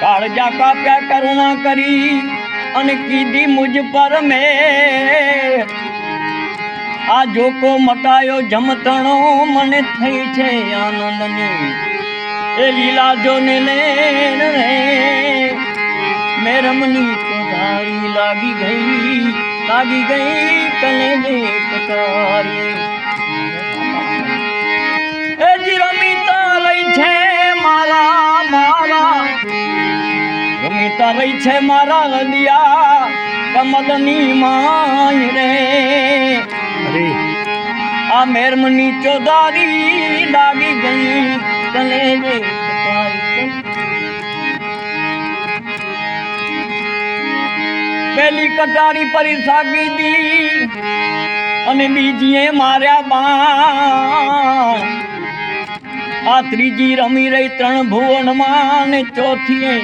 કાળજા કાપ્યા કરુણા કરી અને કીધી મુજ પર મે આ જોકો મટાયો જમતણો મને થઈ છે આનંદની. એ લીલા જોને લેન રે. મેરમની સુધારી લાગી ગઈ લાગી ગઈ કલે કટારી રહી છે મારા લિયા કમલની માય રે. આ મેરમની ચોદારી લાગી ગઈ કલે રે પેલી કટારી પરી સાગી દી અને બીજીએ માર્યા બા આ ત્રીજી રમી રહી ત્રણ ભુવનમાં ને ચોથી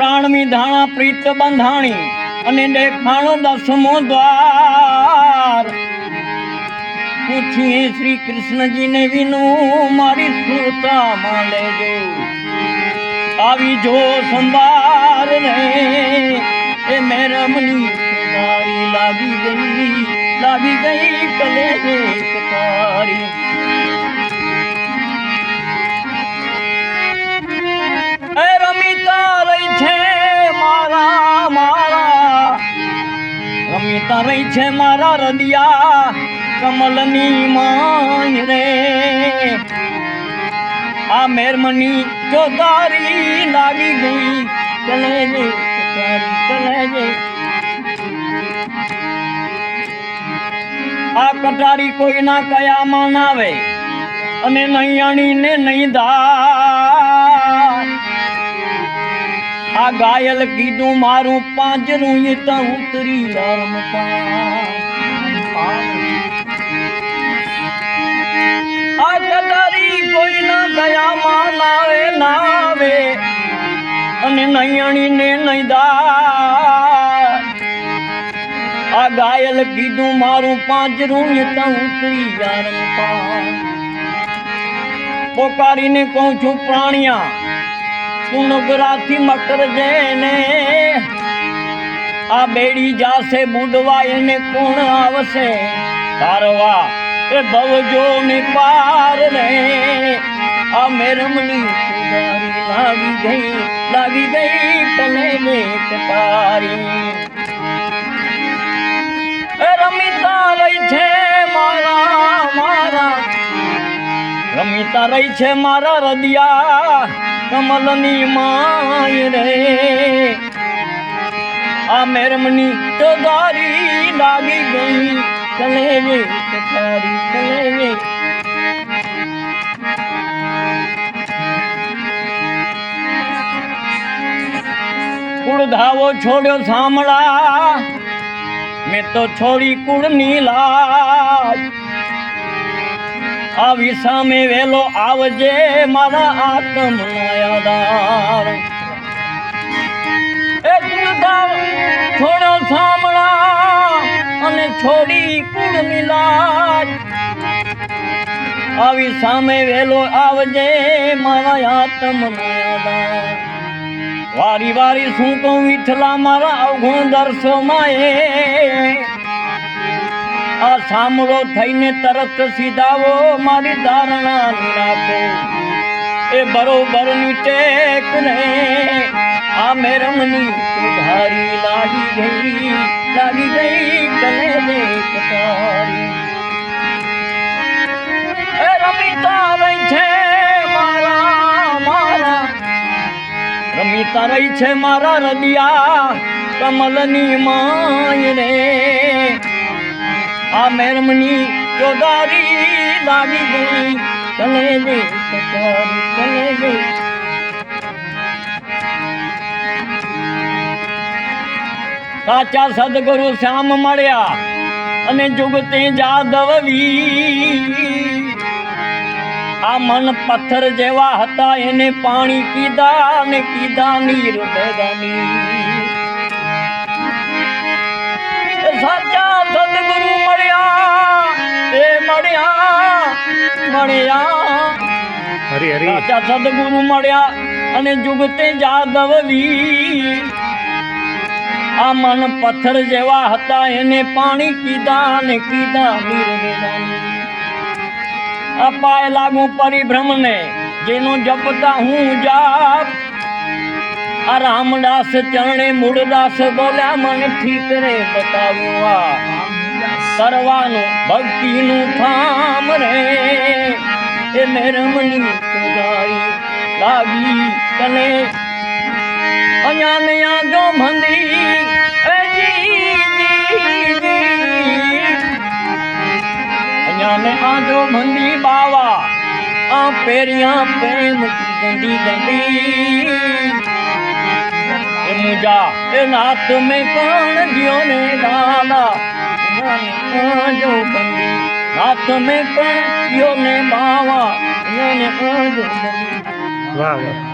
પ્રાણમી વિધાણા પ્રીત બંધાણી અને દેખાણો દસમો દ્વાર. પૂછીએ શ્રી કૃષ્ણજીને વિનું, મારી સુરતામાં લેજો. આવી જો સંભાર ને એ મેરમની તારી લાગી ગઈ લાગી ગઈ કલે તારી. છે મારા રદિયા કમલની માય રે. આ મેરમની ચોદારી લાગી ગઈ કલેજે ચલે જે આ કટારી કોઈના કયામાં આવે, અને નૈયાણી ને નહીં દા. ગાયલ કીધું, મારું પાંજરું એ ઉતરી રમતા આ કટારી કોઈના ગયામાં નાવે નાવે અને નૈયાણી ને દા. આ ગાયલ કીધું, મારું પાંજરું એ ઉતરી રમતા પોકારીને કહું છું, પ્રાણિયા તું નગરાથી મકર જેને આ બેડી જાશે બુડવા એને કોણ આવશે? તારવા એ ભવજો ને પાર રે આ સુધારી લાગી ગઈ લાગી ગઈ તને ને પારી. રમિતા લઈ છે મારા રમીતા રહી છે મારા રદિયા, કમલની માય રે. આ મેરમની ચોદારી લાગી ગઈ કલેવે કટારી કલેવે કુળ ધાવો છોડ્યો સાંભળા, મેં તો છોડી કુળની લાજ. આવી સામે વેલો આવજે મારા આત્મ યાદાર થોડો સાંભળા અને છોડી કુળ મિલાજ આવી સામે વેલો આવજે મારા આત્મ યાદાર વારી વારી શું કહું વિઠલા મારા અવગુણ દર્શોમાં એ આ સામરો થઈને તરત સીધાવો મારી ધારણા રાખો એ બરોબરની ટેક ને આ મેરમની સુધારી લાગી ગઈ લાગી ગઈ કલે એ રમીતા રહી છે મારા મારા. રમિતા રહી છે મારા રદિયા, કમલની માય રે. આ મેરમની ચોદારી લાગી ગઈ કલે દે કટારી દે સાચા સદગુરુ શ્યામ મળ્યા અને જુગતે જાદવવી આ મન પથ્થર જેવા હતા, એને પાણી કીધા ને પીધા નીર ભેગાની સાચા સદગુરુ મળ્યા અને જુગતે જાદવલી. આ મન પથ્થર જેવા હતા એને પાણી પીધા ને કીધા આ પાય લાગુ પરિભ્રમને જેનો જપતા હું જાપ. આ રામદાસ ચરણે મૂળદાસ બોલ્યા મને ઠીક રે બતાવ્યું આ કરવાનું ભક્તિનું થામ રે. એ મેરમની સુધારી લાગી તને. અહીંયા ને આજો મંદી અહીંયા ને આજો મંદી બાવા, આ પેરિયા પ્રેમ ગંદી ગંદી એ મુજા, એ નાત મેં કોણ ગયો ને દાદા? જો બંદી નાત મેં પણ ગયો ને બાવા એને આજો બંદી વાહ વાહ.